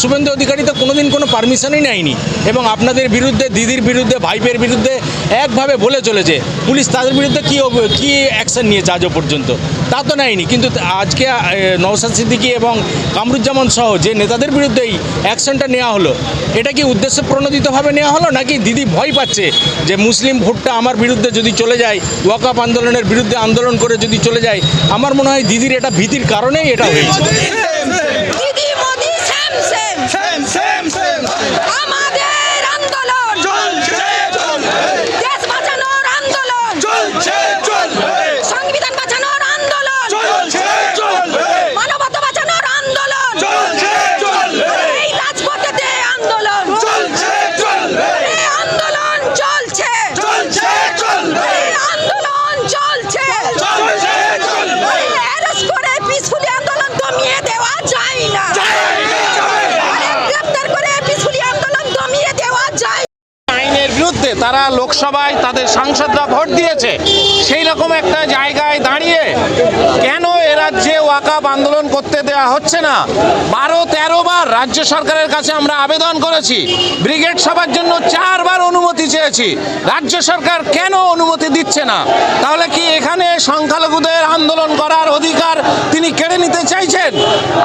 শুভেন্দু অধিকারী তো কোনোদিন কোনো পারমিশনই নেয়নি এবং আপনাদের বিরুদ্ধে, দিদির বিরুদ্ধে, ভাইপের বিরুদ্ধে একভাবে বলে চলেছে পুলিশ তাদের বিরুদ্ধে কী কী অ্যাকশন নিয়েছে আজও পর্যন্ত, তা তো নেয়নি। কিন্তু আজকে নওশাদ সিদ্দিকী এবং কামরুজ্জামান সহ যে নেতাদের বিরুদ্ধে এই অ্যাকশনটা নেওয়া হলো, এটা কি উদ্দেশ্য প্রণোদিতভাবে নেওয়া হলো নাকি দিদি ভয় পাচ্ছে যে মুসলিম ভোটটা আমার বিরুদ্ধে যদি চলে যায় ওয়াকাপ আন্দোলনের বিরুদ্ধে আন্দোলন করে যদি চলে যায়, আমার মনে হয় দিদির এটা ভীতির কারণেই এটা হয়েছে Didi Modi same same same same same আমাদের আন্দোলন চলছে চলবে দেশ বাঁচানোর আন্দোলন চলছে চলবে সংবিধান বাঁচানোর আন্দোলন চলছে চলবে মানবতা বাঁচানোর আন্দোলন চলছে চলবে এই রাজপথেতে আন্দোলন চলছে চলবে এই আন্দোলন চলছে চলছে চলবে এই আন্দোলন চলছে চলছে চলবে অ্যারেস্ট করে পিসফুলি আন্দোলন দমিয়ে দেওয়া যায় না আরে গ্রেপ্তার করে পিসফুলি আন্দোলন দমিয়ে দেওয়া যায় আইনের বিরুদ্ধে তারা লোকসভায় তাদের সাংসদরা ভোট দিয়েছে সেই রকম একটা জায়গায় দাঁড়িয়ে কেন রাজ্যে ওয়াকাপ আন্দোলন করতে দেওয়া হচ্ছে না। বারো, তেরো বার রাজ্য সরকারের কাছে আমরা আবেদন করেছি। ব্রিগেড সভার জন্য চারবার অনুমতি চেয়েছি। রাজ্য সরকার কেন অনুমতি দিচ্ছে না? তাহলে কি এখানে সংখ্যালঘুদের আন্দোলন করার অধিকার তিনি কেড়ে নিতে চাইছেন?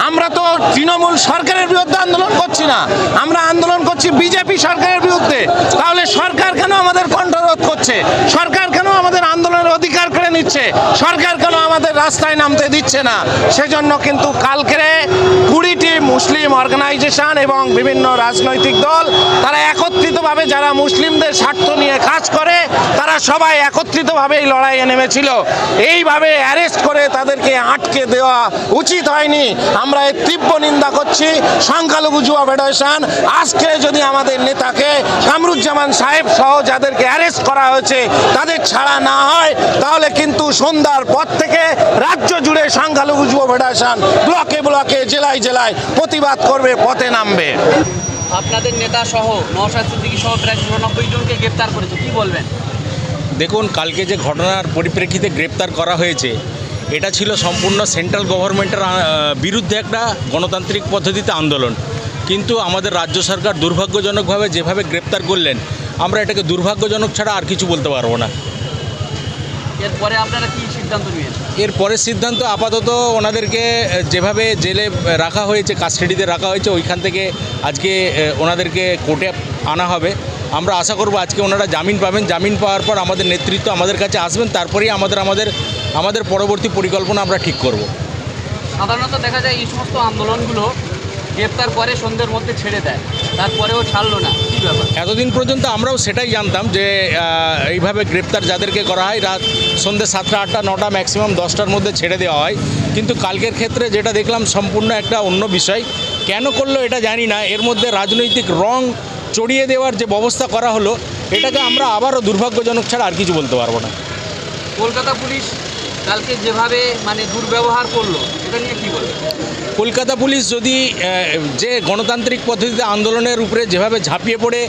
আমরা তো তৃণমূল সরকারের বিরুদ্ধে আন্দোলন করছি না। আমরা আন্দোলন করছি বিজেপি সরকারের বিরুদ্ধে। তাহলে সরকার কেন আমাদের কণ্ঠরোধ করছে? সরকার কেন আমাদের আন্দোলনের অধিকার কেড়ে নিচ্ছে? সরকার কেন আমাদের রাস্তায় নামতে দিচ্ছে? না। সেজন্য কিন্তু কালকে কুড়িটি মুসলিম অর্গানাইজেশন এবং বিভিন্ন রাজনৈতিক দল তারা একত্রিতভাবে যারা মুসলিমদের স্বার্থ নিয়ে কাজ করে, তারা সবাই একত্রিতভাবে এই লড়াইয়ে নেমেছিল। এইভাবে অ্যারেস্ট করে তাদেরকে আটকে দেওয়া উচিত হয়নি। আমরা এর তীব্র নিন্দা করছি। সংখ্যালঘু যুব ফেডারেশন, আজকে যদি আমাদের নেতাকে কামরুজ্জামান সাহেব সহ যাদেরকে অ্যারেস্ট করা হয়েছে, তাদের ছাড়া না হয়, তাহলে কিন্তু সন্ধ্যার পর থেকে রাজ্য জুড়ে সংখ্যালঘু যুব ফেডারেশন ব্লকে ব্লকে, জেলায় জেলায় প্রতিবাদ করবে, পথে নামবে। আপনাদের নেতা সহ নওশাদ সিদ্দিকী সহ প্রায় চুরানব্বই জনকে গ্রেপ্তার করেছে কি বলবেন? দেখুন কালকে যে ঘটনার পরিপ্রেক্ষিতে গ্রেপ্তার করা হয়েছে এটা ছিল সম্পূর্ণ সেন্ট্রাল গভর্নমেন্টের বিরুদ্ধে একটা গণতান্ত্রিক পদ্ধতিতে আন্দোলন। কিন্তু আমাদের রাজ্য সরকার দুর্ভাগ্যজনকভাবে যেভাবে গ্রেপ্তার করলেন আমরা এটাকে দুর্ভাগ্যজনক ছাড়া আর কিছু বলতে পারব না। এরপরে আপনারা কি সিদ্ধান্ত নিয়েছেন এর পরের সিদ্ধান্ত আপাতত ওনাদেরকে যেভাবে জেলে রাখা হয়েছে কাস্টাডিতে রাখা হয়েছে ওইখান থেকে আজকে ওনাদেরকে কোর্টে আনা হবে। আমরা আশা করব আজকে ওনারা জামিন পাবেন। জামিন পাওয়ার পর আমাদের নেতৃত্ব আমাদের কাছে আসবেন তারপরেই আমাদের আমাদের আমাদের পরবর্তী পরিকল্পনা আমরা ঠিক করব। সাধারণত দেখা যায় এই সমস্ত আন্দোলনগুলো গ্রেপ্তার করে সন্ধ্যের মধ্যে ছেড়ে দেয়। তারপরেও ছাড়লো না। কি ব্যাপার? এতদিন পর্যন্ত আমরাও সেটাই জানতাম যে এইভাবে গ্রেপ্তার যাদেরকে করা হয় রাত সন্ধ্যে সাতটা আটটা নটা ম্যাক্সিমাম দশটার মধ্যে ছেড়ে দেওয়া হয়। কিন্তু কালকের ক্ষেত্রে যেটা দেখলাম সম্পূর্ণ একটা অন্য বিষয়। কেন করল এটা জানি না। এর মধ্যে রাজনৈতিক রং চড়িয়ে দেওয়ার যে ব্যবস্থা করা হলো এটাকে আমরা আবারও দুর্ভাগ্যজনক ছাড়া আর কিছু বলতে পারব না। কলকাতা পুলিশ কালকে যেভাবে মানে দুর্ব্যবহার করল, এটা নিয়ে কি বলবেন? কলকাতা পুলিশ যদি যে গণতান্ত্রিক পদ্ধতিতে আন্দোলনের উপরে যেভাবে ঝাঁপিয়ে পড়ে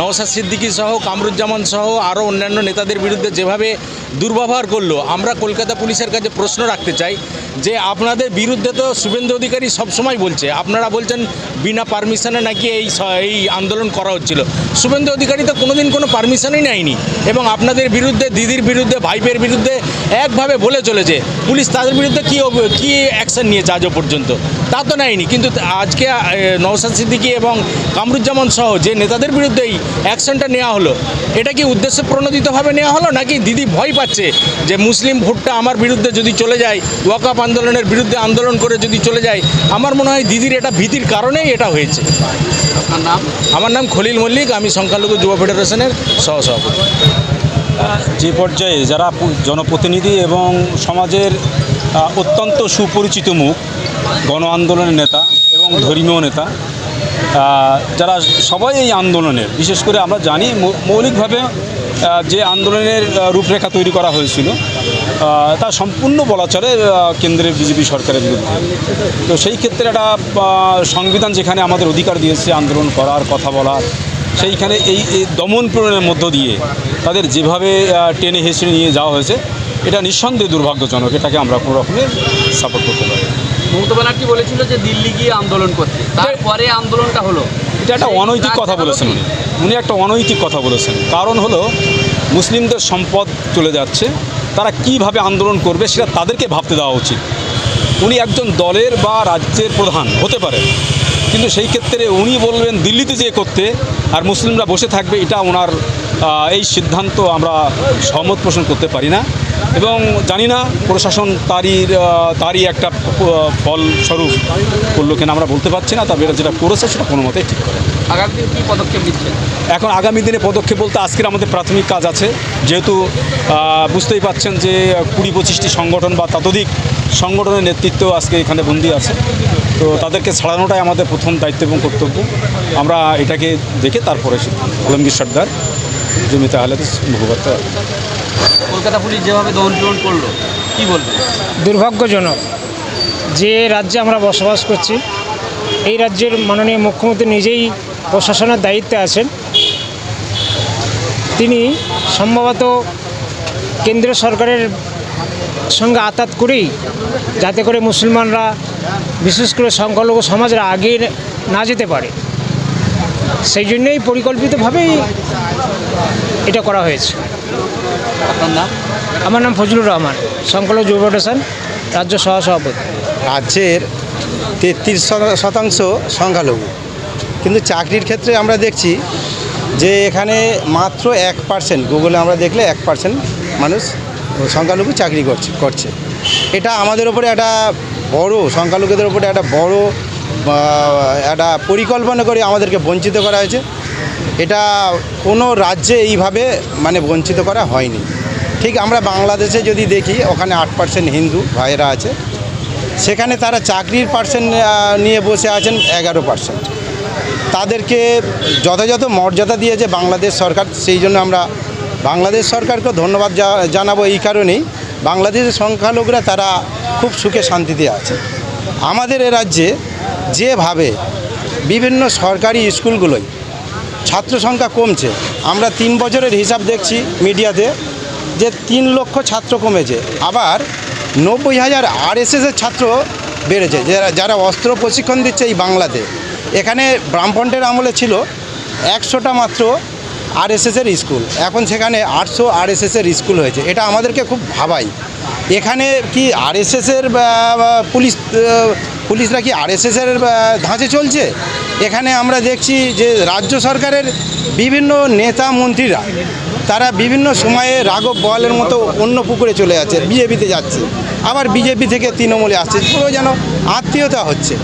নওসাদ সিদ্দিকী সহ, কামরুজ্জামান সহ, আরও অন্যান্য নেতাদের বিরুদ্ধে যেভাবে দুর্ব্যবহার করল, আমরা কলকাতা পুলিশের কাছে প্রশ্ন রাখতে চাই যে আপনাদের বিরুদ্ধে তো শুভেন্দু অধিকারী সবসময় বলছে। আপনারা বলছেন বিনা পারমিশনে নাকি এই এই আন্দোলন করা হচ্ছিল। শুভেন্দু অধিকারী তো কোনোদিন কোনো পারমিশনই নেয়নি এবং আপনাদের বিরুদ্ধে, দিদির বিরুদ্ধে, ভাইপের বিরুদ্ধে একভাবে বলে চলেছে। পুলিশ তাদের বিরুদ্ধে কী কী অ্যাকশন নিয়েছে আজও পর্যন্ত? তা তো নেয়নি। কিন্তু আজকে নওশাদ সিদ্দিকী এবং কামরুজ্জামান সহ যে নেতাদের বিরুদ্ধে এই অ্যাকশনটা নেওয়া হলো, এটা কি উদ্দেশ্য প্রণোদিতভাবে নেওয়া হলো নাকি দিদি ভয় পাচ্ছে যে মুসলিম ভোটটা আমার বিরুদ্ধে যদি চলে যায়, ওয়াকাপ আন্দোলনের বিরুদ্ধে আন্দোলন করে যদি চলে যায় আমার মনে হয় দিদির এটা ভীতির কারণেই এটা হয়েছে। আপনার নাম? আমার নাম খলিল মল্লিক আমি সংখ্যালঘু যুব ফেডারেশনের সহসভাপতি। যে পর্যায়ে যারা জনপ্রতিনিধি এবং সমাজের অত্যন্ত সুপরিচিত মুখ গণ আন্দোলনের নেতা এবং ধর্মীয় নেতা যারা সবাই এই আন্দোলনের, বিশেষ করে আমরা জানি মৌলিকভাবে যে আন্দোলনের রূপরেখা তৈরি করা হয়েছিল তা সম্পূর্ণ বলা চলে কেন্দ্রের বিজেপি সরকারের বিরুদ্ধে তো সেই ক্ষেত্রে একটা সংবিধান যেখানে আমাদের অধিকার দিয়েছে আন্দোলন করার, কথা বলার, সেইখানে এই দমন পীড়নের মধ্য দিয়ে তাদের যেভাবে টেনে হেসড়ে নিয়ে যাওয়া হয়েছে, এটা নিঃসন্দেহে দুর্ভাগ্যজনক, এটাকে আমরা কোনো রকমের সাপোর্ট করতে পারি। মমতা ব্যানার্জি বলেছিল যে দিল্লি গিয়ে আন্দোলন করতে। তারপরে আন্দোলনটা হলো। এটা একটা অনৈতিক কথা বলেছেন উনি। উনি একটা অনৈতিক কথা বলেছেন। কারণ হলো মুসলিমদের সম্পদ চলে যাচ্ছে। তারা কীভাবে আন্দোলন করবে সেটা তাদেরকে ভাবতে দেওয়া উচিত। উনি একজন দলের বা রাজ্যের প্রধান হতে পারে। কিন্তু সেই ক্ষেত্রে উনি বলবেন দিল্লিতে যেয়ে করতে আর মুসলিমরা বসে থাকবে এটা ওনার এই সিদ্ধান্ত আমরা সহমত পোষণ করতে পারি না। এবং জানি না প্রশাসন তারই তারই একটা ফলস্বরূপ করল কিনা আমরা বলতে পারছি না তবে যেটা করেছে সেটা কোনো মতেই ঠিক করে আগামী দিন কি পদক্ষেপ নিচ্ছেন এখন আগামী দিনে পদক্ষেপ বলতে আজকের আমাদের প্রাথমিক কাজ আছে যেহেতু বুঝতেই পাচ্ছেন যে কুড়ি পঁচিশটি সংগঠন বা ততোধিক সংগঠনের নেতৃত্ব আজকে এখানে বন্দি আছে তো তাদেরকে ছাড়ানোটাই আমাদের প্রথম দায়িত্ব এবং কর্তব্য। আমরা এটাকে দেখে তারপরে আলমগীর সর্দার জমিতে আহলেদ মুখপাত্র কলকাতা পুলিশ যেভাবে দমন পীড়ন করল, কি বলবেন? দুর্ভাগ্যজনক যে রাজ্যে আমরা বসবাস করছি, এই রাজ্যের মাননীয় মুখ্যমন্ত্রী নিজেই প্রশাসনের দায়িত্বে আছেন। তিনি সম্ভবত কেন্দ্রীয় সরকারের সঙ্গে আতাত করেই যাতে করে মুসলমানরা, বিশেষ করে সংখ্যালঘু সমাজরা আগে না যেতে পারে। সেই জন্যই পরিকল্পিতভাবেই এটা করা হয়েছে। আপনার নাম? আমার নাম ফজলুর রহমান সংখ্যালঘু যুব ফেডারেশন রাজ্য সহসভাপতি। রাজ্যের তেত্রিশ শতাংশ সংখ্যালঘু। কিন্তু চাকরির ক্ষেত্রে আমরা দেখছি যে এখানে মাত্র এক পার্সেন্ট গুগলে আমরা দেখলে এক পার্সেন্ট মানুষ সংখ্যালঘু চাকরি করছে করছে। এটা আমাদের ওপরে একটা বড় সংখ্যালঘুদের ওপরে একটা বড় একটা পরিকল্পনা করে আমাদেরকে বঞ্চিত করা হয়েছে। এটা কোনো রাজ্যে এইভাবে মানে বঞ্চিত করা হয়নি। ঠিক আমরা বাংলাদেশে যদি দেখি, ওখানে আট পার্সেন্ট হিন্দু ভাইয়েরা আছে। সেখানে তারা চাকরির পার্সেন্ট নিয়ে বসে আছেন এগারো পার্সেন্ট তাদেরকে যথাযথ মর্যাদা দিয়েছে বাংলাদেশ সরকার, সেই জন্য আমরা বাংলাদেশ সরকারকে ধন্যবাদ জানাব এই কারণেই। বাংলাদেশের সংখ্যালঘুরা তারা খুব সুখে শান্তিতে আছে। আমাদের এ রাজ্যে যেভাবে বিভিন্ন সরকারি স্কুলগুলোয় ছাত্র সংখ্যা কমছে। আমরা তিন বছরের হিসাব দেখছি মিডিয়াতে যে তিন লক্ষ ছাত্র কমেছে। আবার নব্বই হাজার আরএসএসের ছাত্র বেড়েছে, যারা যারা অস্ত্র প্রশিক্ষণ দিচ্ছে এই বাংলাতে। এখানে ব্রাহ্মণের আমলে ছিল একশোটা মাত্র আরএসএসের স্কুল। এখন সেখানে আটশো আরএসএসের স্কুল হয়েছে। এটা আমাদেরকে খুব ভাবাই এখানে কি আরএসএসের পুলিশ পুলিশরা কি আরএসএসের ধাঁচে চলছে? এখানে আমরা দেখছি যে রাজ্য সরকারের বিভিন্ন নেতা মন্ত্রীরা, তারা বিভিন্ন সময়ে রাঘব বয়ালের মতো অন্য পুকুরে চলে যাচ্ছে, বিজেপিতে যাচ্ছে। আবার বিজেপি থেকে তৃণমূলে আসছে। পুরো যেন আত্মীয়তা হচ্ছে।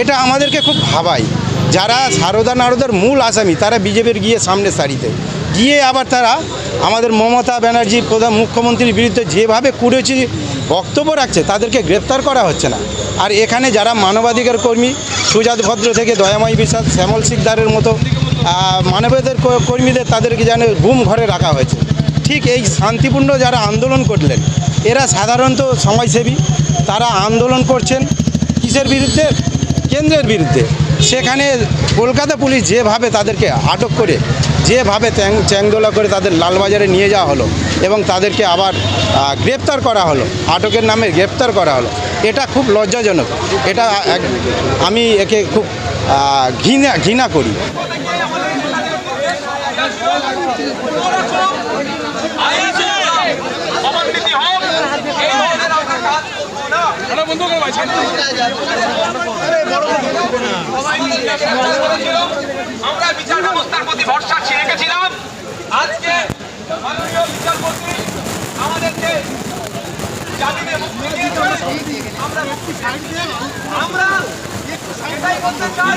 এটা আমাদেরকে খুব ভাবায়। যারা সারদা নারদার মূল আসামি, তারা বিজেপির গিয়ে সামনে সারিতে। গিয়ে আবার তারা আমাদের মমতা ব্যানার্জি প্রধান মুখ্যমন্ত্রীর বিরুদ্ধে যেভাবে কুড়েছি বক্তব্য রাখছে, তাদেরকে গ্রেপ্তার করা হচ্ছে না। আর এখানে যারা মানবাধিকার কর্মী, সুজাত ভদ্র থেকে দয়াময় বিশ্বাস, শ্যামল শিকদারের মতো মানবাধিকার কর্মীদের তাদেরকে যেন গুম ঘরে রাখা হয়েছে। ঠিক এই শান্তিপূর্ণ যারা আন্দোলন করলেন, এরা সাধারণত সমাজসেবী, তারা আন্দোলন করছেন কিসের বিরুদ্ধে? কেন্দ্রের বিরুদ্ধে। সেখানে কলকাতা পুলিশ যেভাবে তাদেরকে আটক করে, যেভাবে চ্যাং, চ্যাংদোলা করে তাদের লালবাজারে নিয়ে যাওয়া হলো এবং তাদেরকে আবার গ্রেপ্তার করা হলো, আটকের নামে গ্রেপ্তার করা হলো, এটা খুব লজ্জাজনক। এটা আমি একে খুব ঘৃণা ঘৃণা করি। আমরা বিচার ব্যবস্থার প্রতি ভরসা ছেড়ে গেছিলাম। আজকে মাননীয় বিচারপতি আমাদেরকে জামিনে মুক্তি দিয়েছেন আমরা আমরা এটাই চাই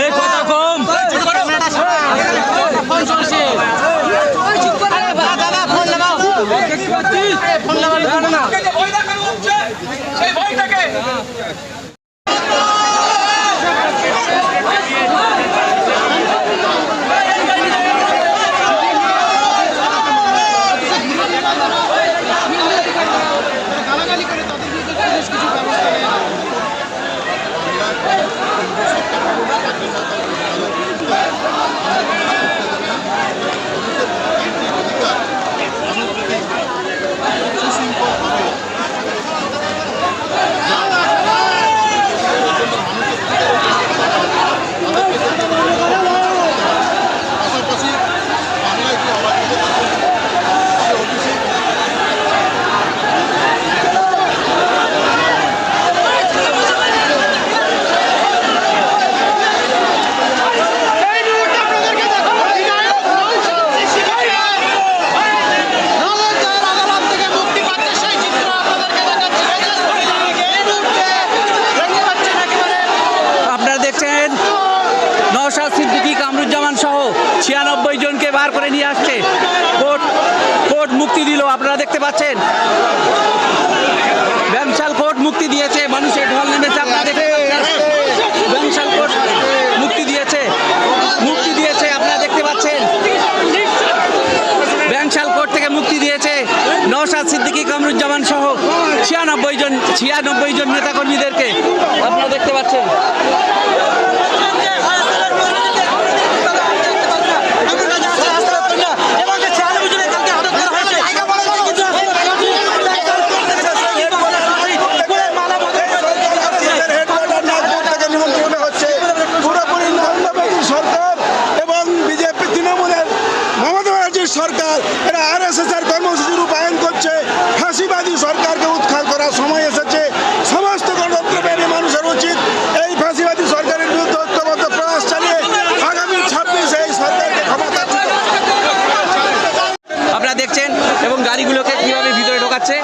যে ভয় দেখানো হচ্ছে সেই ভয়টাকে নওশাদ সিদ্দিকী কামরুজ্জামান সহ ছিয়ানব্বই জনকে বার করে নিয়ে আসছে। কোর্ট কোর্ট মুক্তি দিল, আপনারা দেখতে পাচ্ছেন। ব্যাংশাল কোর্ট মুক্তি দিয়েছে, মানুষের ঢল নেমেছে, আপনারা দেখতে ব্যাংশাল কোর্ট মুক্তি দিয়েছে মুক্তি দিয়েছে, আপনারা দেখতে পাচ্ছেন। ব্যাংশাল কোর্ট থেকে মুক্তি দিয়েছে নওশাদ সিদ্দিকী, কামরুজ্জামান সহ ছিয়ানব্বই জন ছিয়ানব্বই জন নেতাকর্মীদেরকে। আপনারা দেখতে পাচ্ছেন পুরোপুরি নরেন্দ্র মোদী সরকার এবং বিজেপি তৃণমূলের মমতা ব্যানার্জির সরকার এরা আর এস এস এর কর্মসূচি রূপায়ণ করছে ফাঁসিবাদী সরকারকে উৎখাত করার সময় এসেছে সমস্ত গণতন্ত্রপ্রেমী মানুষের উচিত এই ফাঁসিবাদী সরকারের বিরুদ্ধে ঐক্যবদ্ধ প্রয়াস চালিয়ে আগামী ছাব্বিশে এই সরকারকে ক্ষমতা আপনারা দেখছেন এবং গাড়িগুলোকে কীভাবে ভিতরে ঢোকাচ্ছে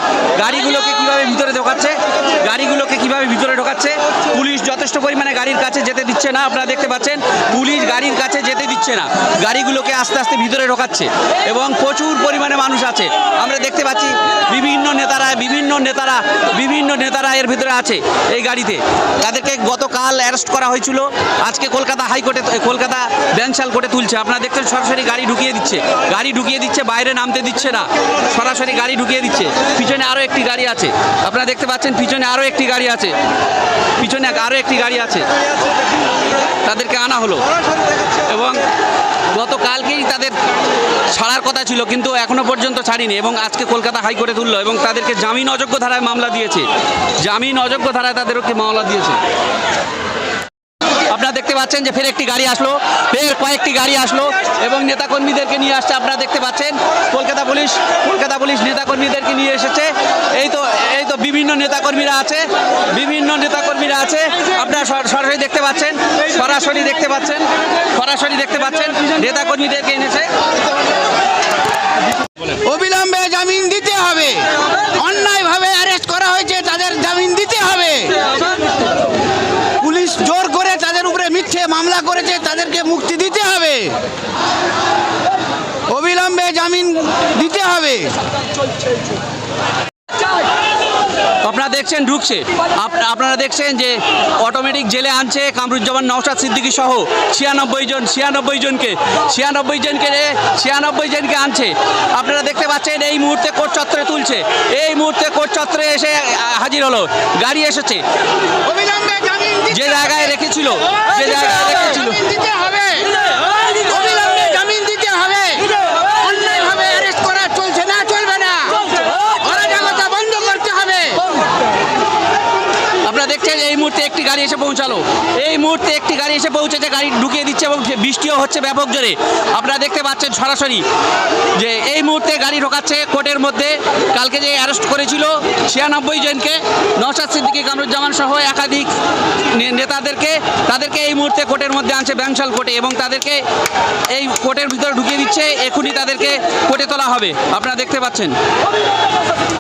গাড়িগুলোকে কীভাবে ভিতরে ঢোকাচ্ছে গাড়িগুলোকে কীভাবে ভিতরে ঢোকাচ্ছে পুলিশ যথেষ্ট পরিমাণে গাড়ির কাছে যেতে দিচ্ছে না আপনারা দেখতে পাচ্ছেন। দিচ্ছে না। গাড়িগুলোকে আস্তে আস্তে ভিতরে ঢোকাচ্ছে এবং প্রচুর পরিমাণে মানুষ আছে। আমরা দেখতে পাচ্ছি বিভিন্ন নেতারা বিভিন্ন নেতারা বিভিন্ন নেতারা এর ভিতরে আছে এই গাড়িতে। তাদেরকে গতকাল অ্যারেস্ট করা হয়েছিল। আজকে কলকাতা হাইকোর্টে, কলকাতা ব্যাংশাল কোর্টে তুলছে। আপনারা দেখছেন সরাসরি গাড়ি ঢুকিয়ে দিচ্ছে। গাড়ি ঢুকিয়ে দিচ্ছে, বাইরে নামতে দিচ্ছে না। সরাসরি গাড়ি ঢুকিয়ে দিচ্ছে। পিছনে আরও একটি গাড়ি আছে। আপনারা দেখতে পাচ্ছেন পিছনে আরও একটি গাড়ি আছে। পিছনে আরও একটি গাড়ি আছে। তাদেরকে আনা হলো। এবং গতকালকেই তাদের ছাড়ার কথা ছিল, কিন্তু এখনও পর্যন্ত ছাড়িনি এবং আজকে কলকাতা হাইকোর্টে তুলল এবং তাদেরকে জামিন অযোগ্য ধারায় মামলা দিয়েছে। জামিন অযোগ্য ধারায় তাদেরকে মামলা দিয়েছে? আপনারা দেখতে পাচ্ছেন যে ফের একটি গাড়ি আসলো, ফের কয়েকটি গাড়ি আসলো এবং নেতাকর্মীদেরকে নিয়ে আসছে, আপনারা দেখতে পাচ্ছেন। কলকাতা পুলিশ কলকাতা পুলিশ নেতাকর্মীদেরকে নিয়ে এসেছে। এই তো এই তো বিভিন্ন নেতাকর্মীরা আছে, বিভিন্ন নেতাকর্মীরা আছে। আপনারা সর- সরাসরি দেখতে পাচ্ছেন, সরাসরি দেখতে পাচ্ছেন, সরাসরি দেখতে পাচ্ছেন, নেতাকর্মীদেরকে এনেছে। অবিলম্বে জামিন দিতে হবে অন্যায়ভাবে অ্যারেস্ট করা হয়েছে তাদের জামিন দিতে হবে পুলিশ জোর করে তাদের উপরে মিথ্যে মামলা করেছে তাদেরকে মুক্তি দিতে হবে অবিলম্বে জামিন দিতে হবে আপনারা দেখছেন ঢুকছে। আপ- আপনারা দেখছেন যে অটোমেটিক জেলে আনছে কামরুজ্জামান নওশাদ সিদ্দিকী সহ ছিয়ানব্বই জন ছিয়ানব্বই জনকে। ছিয়ানব্বই জনকে ছিয়ানব্বই জনকে আনছে। আপনারা দেখতে পাচ্ছেন এই মুহূর্তে কোর্ট চত্বরে তুলছে। এই মুহূর্তে কোর্ট চত্বরে এসে হাজির হলো। গাড়ি এসেছে। যে জায়গায় রেখেছিল যে জায়গায় রেখেছিল জামিন দিতে হবে অবিলম্বে জামিন দিতে হবে অন্যায়ভাবে অ্যারেস্ট করা চলছে না চলবে না অরাজকতা বন্ধ করতে হবে আপনারা দেখছেন, এই মুহূর্তে একটি গাড়ি এসে পৌঁছালো। এই মুহূর্তে একটি গাড়ি এসে পৌঁছেছে, গাড়ি ঢুকিয়ে দিচ্ছে এবং বৃষ্টিও হচ্ছে ব্যাপক জোরে। আপনারা দেখতে পাচ্ছেন সরাসরি যে এই মুহূর্তে গাড়ি ঢোকাচ্ছে কোর্টের মধ্যে। কালকে যে অ্যারেস্ট করেছিল ছিয়ানব্বই জনকে, নওশাদ সিদ্দিকী, কামরুজ্জামান সহ একাধিক নেতাদেরকে, তাদেরকে এই মুহূর্তে কোর্টের মধ্যে আনছে ব্যাংশাল কোর্টে এবং তাদেরকে এই কোর্টের ভিতরে ঢুকিয়ে দিচ্ছে। এখনই তাদেরকে কোর্টে তোলা হবে। আপনারা দেখতে পাচ্ছেন।